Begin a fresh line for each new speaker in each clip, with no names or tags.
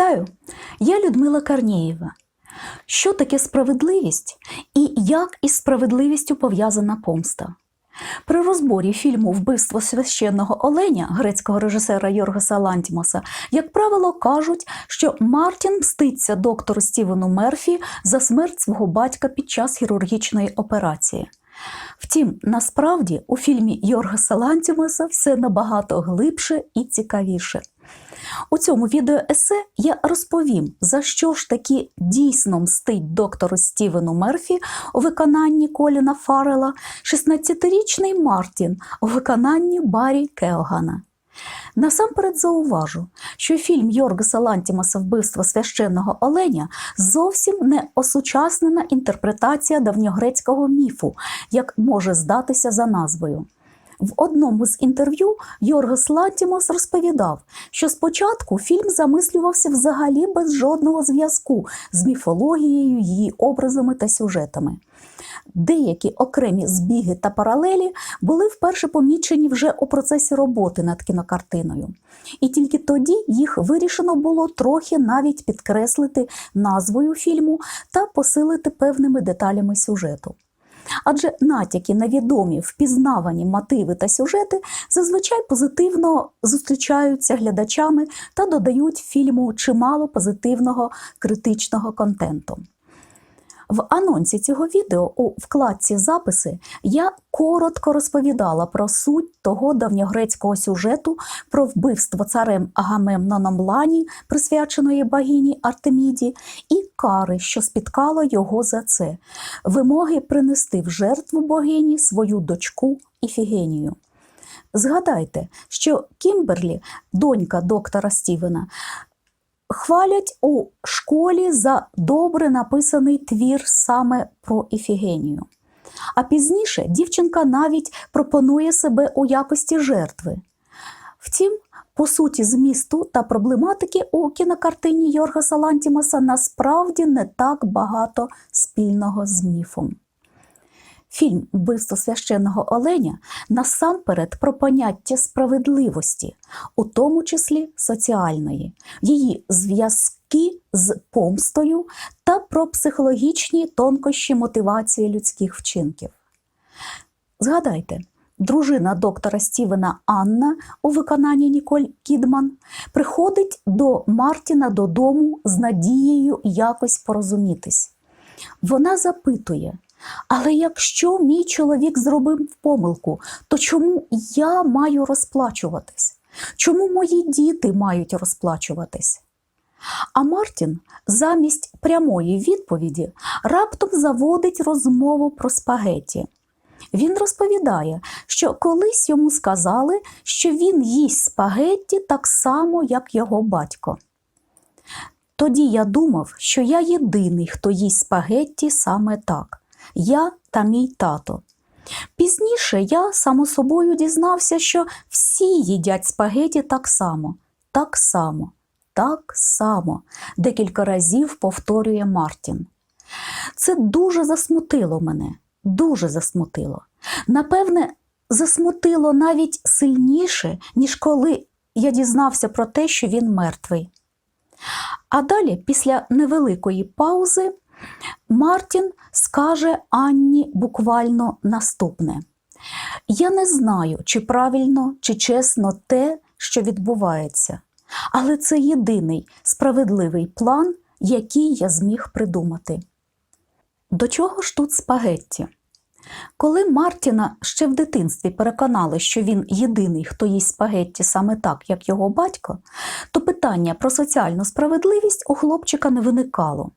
Вітаю! Я Людмила Карнієва. Що таке справедливість і як із справедливістю пов'язана помста? При розборі фільму Вбивство священного оленя грецького режисера Йоргаса Лантімоса, як правило, кажуть, що Мартін мститься доктору Стівену Мерфі за смерть свого батька під час хірургічної операції. Втім, насправді у фільмі Йоргаса Лантімоса все набагато глибше і цікавіше. У цьому відеоесе я розповім, за що ж таки дійсно мстить доктору Стівену Мерфі у виконанні Коліна Фаррела 16-річний Мартін у виконанні Баррі Келгана. Насамперед зауважу, що фільм Йоргаса Лантімаса Вбивство священного оленя зовсім не осучаснена інтерпретація давньогрецького міфу, як може здатися за назвою. В одному з інтерв'ю Йоргас Лантімос розповідав, що спочатку фільм замислювався взагалі без жодного зв'язку з міфологією, її образами та сюжетами. Деякі окремі збіги та паралелі були вперше помічені вже у процесі роботи над кінокартиною. І тільки тоді їх вирішено було трохи навіть підкреслити назвою фільму та посилити певними деталями сюжету. Адже натяки на відомі впізнавані мотиви та сюжети зазвичай позитивно зустрічаються глядачами та додають фільму чимало позитивного критичного контенту. В анонсі цього відео у вкладці записи я коротко розповідала про суть того давньогрецького сюжету про вбивство царем Агамемноном Лані, присвяченої богині Артеміді, і кари, що спіткало його за це, вимоги принести в жертву богині свою дочку Іфігенію. Згадайте, що Кімберлі, донька доктора Стівена, хвалять у школі за добре написаний твір саме про Іфігенію. А пізніше дівчинка навіть пропонує себе у якості жертви. Втім, по суті, змісту та проблематики у кінокартині Йоргаса Лантімаса насправді не так багато спільного з міфом. Фільм Вбивство священного оленя насамперед про поняття справедливості, у тому числі соціальної, її зв'язки з помстою та про психологічні тонкощі мотивації людських вчинків. Згадайте, дружина доктора Стівена Анна у виконанні Ніколь Кідман приходить до Мартіна додому з надією якось порозумітись. Вона запитує. Але якщо мій чоловік зробив помилку, то чому я маю розплачуватись? Чому мої діти мають розплачуватись? А Мартін замість прямої відповіді раптом заводить розмову про спагеті. Він розповідає, що колись йому сказали, що він їсть спагетті так само, як його батько. Тоді я думав, що я єдиний, хто їсть спагетті саме так я та мій тато. Пізніше я само собою дізнався, що всі їдять спагеті так само, так само, так само, декілька разів повторює Мартін. Це дуже засмутило мене, дуже засмутило. Напевне, засмутило навіть сильніше, ніж коли я дізнався про те, що він мертвий. А далі, після невеликої паузи, Мартін скаже Анні буквально наступне: Я не знаю, чи правильно, чи чесно те, що відбувається, але це єдиний справедливий план, який я зміг придумати. До чого ж тут спагетті? Коли Мартіна ще в дитинстві переконали, що він єдиний, хто їсть спагетті саме так, як його батько, то питання про соціальну справедливість у хлопчика не виникало.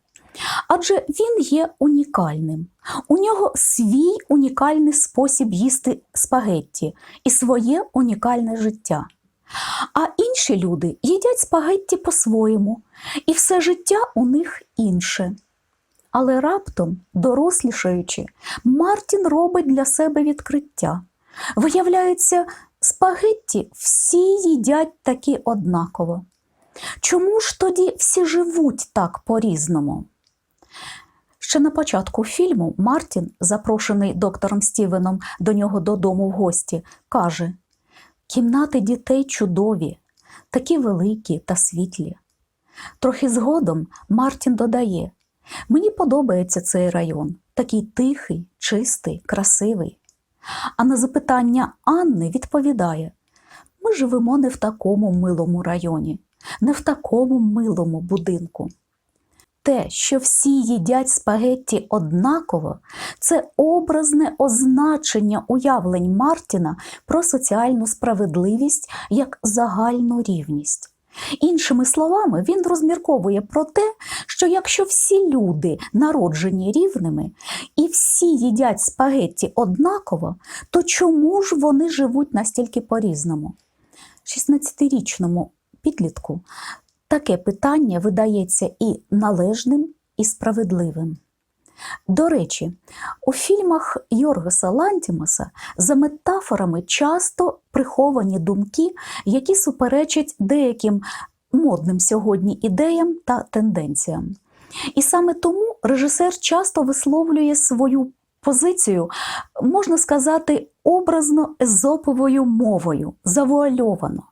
Адже він є унікальним. У нього свій унікальний спосіб їсти спагетті і своє унікальне життя. А інші люди їдять спагетті по-своєму, і все життя у них інше. Але раптом, дорослішаючи, Мартін робить для себе відкриття. Виявляється, спагетті всі їдять таки однаково. Чому ж тоді всі живуть так по-різному? Ще на початку фільму Мартін, запрошений доктором Стівеном до нього додому в гості, каже: Кімнати дітей чудові, такі великі та світлі. Трохи згодом Мартін додає: Мені подобається цей район, такий тихий, чистий, красивий. А на запитання Анни відповідає: Ми живемо не в такому милому районі, не в такому милому будинку. Те, що всі їдять спагетті однаково, це образне означення уявлень Мартіна про соціальну справедливість як загальну рівність. Іншими словами, він розмірковує про те, що якщо всі люди народжені рівними і всі їдять спагетті однаково, то чому ж вони живуть настільки по-різному? 16-річному підлітку таке питання видається і належним, і справедливим. До речі, у фільмах Йоргаса Лантімаса за метафорами часто приховані думки, які суперечать деяким модним сьогодні ідеям та тенденціям. І саме тому режисер часто висловлює свою позицію, можна сказати, образно езоповою мовою, завуальовано.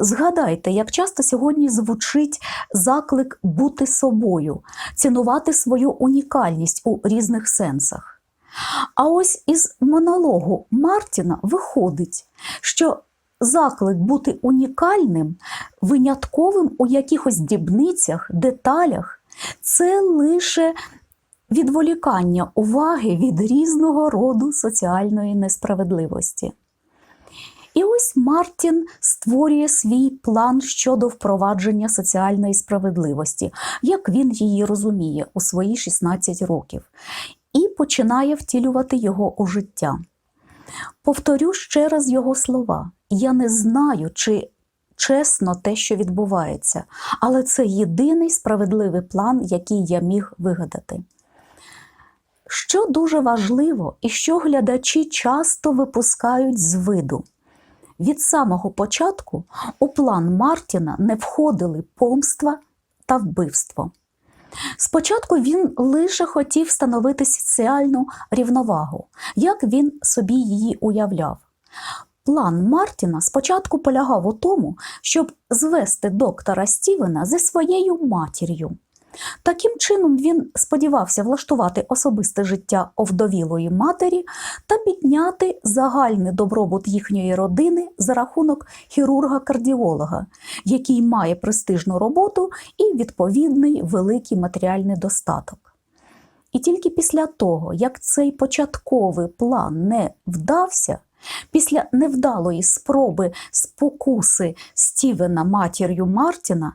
Згадайте, як часто сьогодні звучить заклик бути собою, цінувати свою унікальність у різних сенсах. А ось із монологу Мартіна виходить, що заклик бути унікальним, винятковим у якихось дрібницях, деталях це лише відволікання уваги від різного роду соціальної несправедливості. І ось Мартін створює свій план щодо впровадження соціальної справедливості, як він її розуміє у свої 16 років, і починає втілювати його у життя. Повторю ще раз його слова: я не знаю, чи чесно те, що відбувається, але це єдиний справедливий план, який я міг вигадати. Що дуже важливо, і що глядачі часто випускають з виду. Від самого початку у план Мартіна не входили помства та вбивство. Спочатку він лише хотів встановити соціальну рівновагу, як він собі її уявляв. План Мартіна спочатку полягав у тому, щоб звести доктора Стівена зі своєю матір'ю. Таким чином він сподівався влаштувати особисте життя овдовілої матері та підняти загальний добробут їхньої родини за рахунок хірурга-кардіолога, який має престижну роботу і відповідний великий матеріальний достаток. І тільки після того, як цей початковий план не вдався, після невдалої спроби спокуси Стівена матір'ю Мартіна,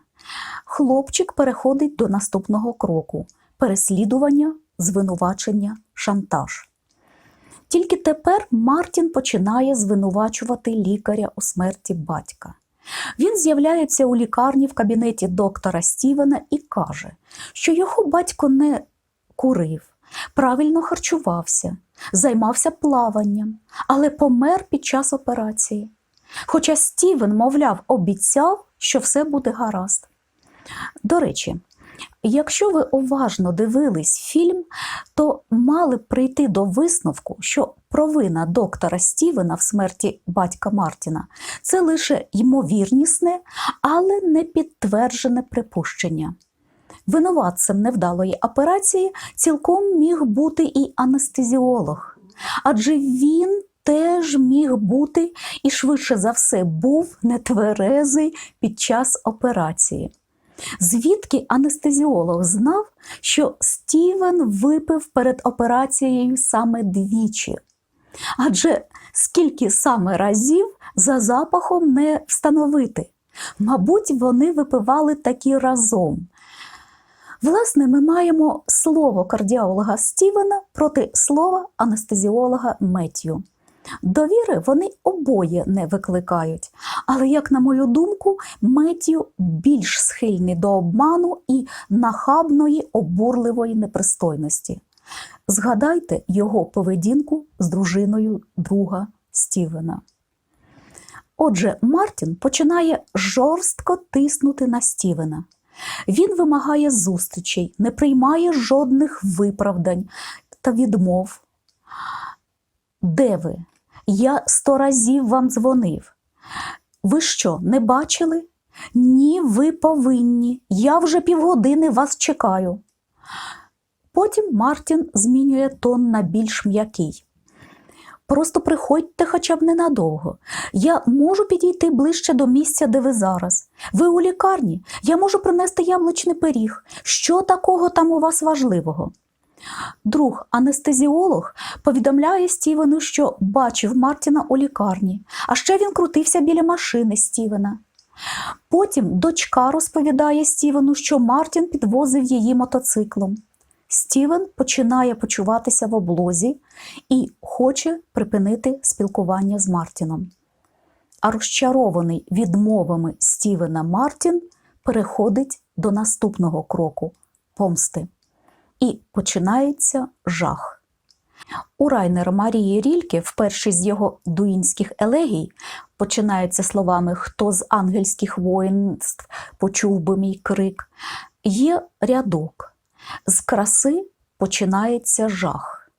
хлопчик переходить до наступного кроку переслідування, звинувачення, шантаж. Тільки тепер Мартін починає звинувачувати лікаря у смерті батька. Він з'являється у лікарні в кабінеті доктора Стівена і каже, що його батько не курив, правильно харчувався, займався плаванням, але помер під час операції. Хоча Стівен, мовляв, обіцяв, що все буде гаразд. До речі, якщо ви уважно дивились фільм, то мали б прийти до висновку, що провина доктора Стівена в смерті батька Мартіна це лише ймовірнісне, але не підтверджене припущення. Винуватцем невдалої операції цілком міг бути і анестезіолог, адже він теж міг бути і швидше за все був нетверезий під час операції. Звідки анестезіолог знав, що Стівен випив перед операцією саме двічі? Адже скільки саме разів за запахом не встановити? Мабуть, вони випивали такі разом. Власне, ми маємо слово кардіолога Стівена проти слова анестезіолога Меттью. Довіри вони обоє не викликають. Але, як на мою думку, Меттью більш схильний до обману і нахабної обурливої непристойності. Згадайте його поведінку з дружиною друга Стівена. Отже, Мартін починає жорстко тиснути на Стівена. Він вимагає зустрічей, не приймає жодних виправдань та відмов. Де ви? Я сто разів вам дзвонив. Ви що, не бачили? Ні, ви повинні. Я вже півгодини вас чекаю. Потім Мартін змінює тон на більш м'який. Просто приходьте хоча б ненадовго. Я можу підійти ближче до місця, де ви зараз. Ви у лікарні, я можу принести яблучний пиріг. Що такого там у вас важливого? Друг анестезіолог повідомляє Стівену, що бачив Мартіна у лікарні, а ще він крутився біля машини Стівена. Потім дочка розповідає Стівену, що Мартін підвозив її мотоциклом. Стівен починає почуватися в облозі і хоче припинити спілкування з Мартіном. А розчарований відмовами Стівена Мартін переходить до наступного кроку помсти. І починається жах. У Райнера Марії Рільке в першій з його дуїнських елегій починається словами Хто з ангельських воїнств почув би мій крик, є рядок. З краси починається жах.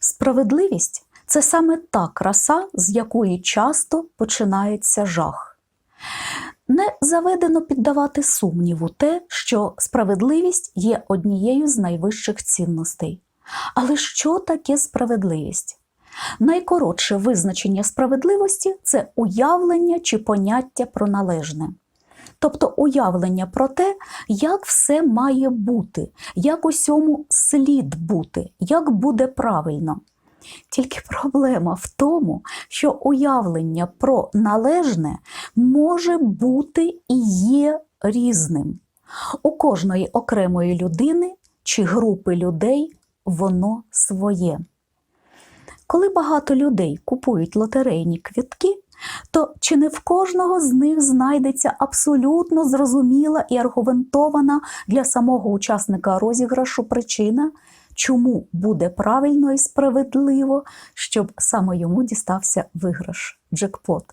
Справедливість це саме та краса, з якої часто починається жах. Не заведено піддавати сумніву те, що справедливість є однією з найвищих цінностей. Але що таке справедливість? Найкоротше визначення справедливості це уявлення чи поняття про належне. Тобто уявлення про те, як все має бути, як усьому слід бути, як буде правильно. Тільки проблема в тому, що уявлення про належне може бути і є різним. У кожної окремої людини чи групи людей воно своє. Коли багато людей купують лотерейні квітки, то чи не в кожного з них знайдеться абсолютно зрозуміла і аргументована для самого учасника розіграшу причина, чому буде правильно і справедливо, щоб саме йому дістався виграш джекпот.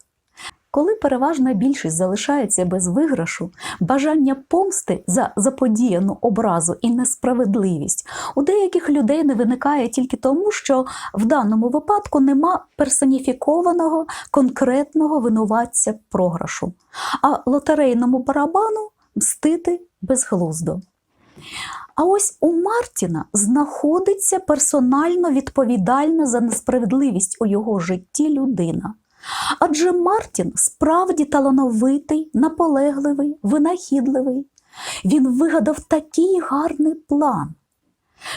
Коли переважна більшість залишається без виграшу, бажання помсти за заподіяну образу і несправедливість у деяких людей не виникає тільки тому, що в даному випадку нема персоніфікованого конкретного винуватця програшу, а лотерейному барабану мстити безглуздо. А ось у Мартіна знаходиться персонально відповідальна за несправедливість у його житті людина. Адже Мартін справді талановитий, наполегливий, винахідливий. Він вигадав такий гарний план.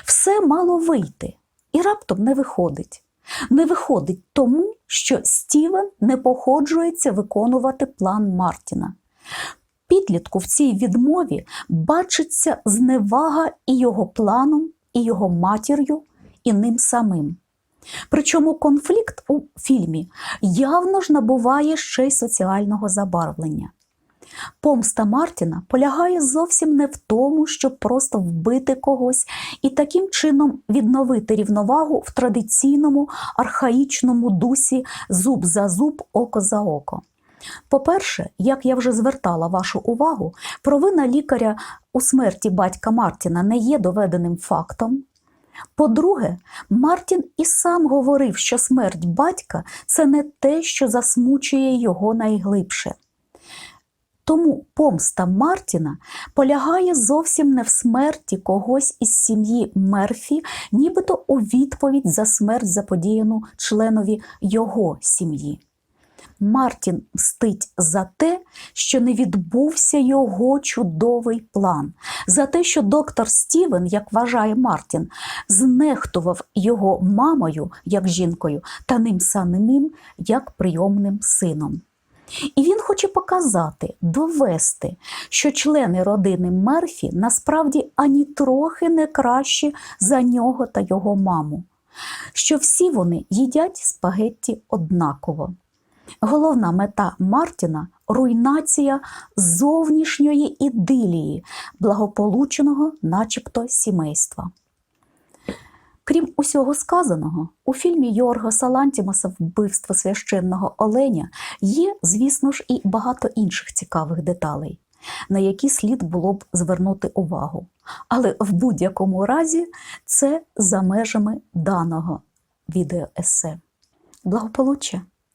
Все мало вийти, і раптом не виходить. Не виходить тому, що Стівен не походжується виконувати план Мартіна. Підлітку в цій відмові бачиться зневага і його планом, і його матір'ю, і ним самим. Причому конфлікт у фільмі явно ж набуває ще й соціального забарвлення. Помста Мартіна полягає зовсім не в тому, щоб просто вбити когось і таким чином відновити рівновагу в традиційному архаїчному дусі зуб за зуб, око за око. По-перше, як я вже звертала вашу увагу, провина лікаря у смерті батька Мартіна не є доведеним фактом. По-друге, Мартін і сам говорив, що смерть батька це не те, що засмучує його найглибше. Тому помста Мартіна полягає зовсім не в смерті когось із сім'ї Мерфі, нібито у відповідь за смерть заподіяну членові його сім'ї. Мартін мстить за те, що не відбувся його чудовий план, за те, що доктор Стівен, як вважає Мартін, знехтував його мамою як жінкою та ним самим як прийомним сином. І він хоче показати, довести, що члени родини Мерфі насправді ані трохи не кращі за нього та його маму, що всі вони їдять спагетті однаково. Головна мета Мартіна руйнація зовнішньої ідилії, благополученого, начебто, сімейства. Крім усього сказаного, у фільмі Йорга Салантімаса Вбивство священного оленя є, звісно ж, і багато інших цікавих деталей, на які слід було б звернути увагу. Але в будь-якому разі це за межами даного відеоесе. Благополуччя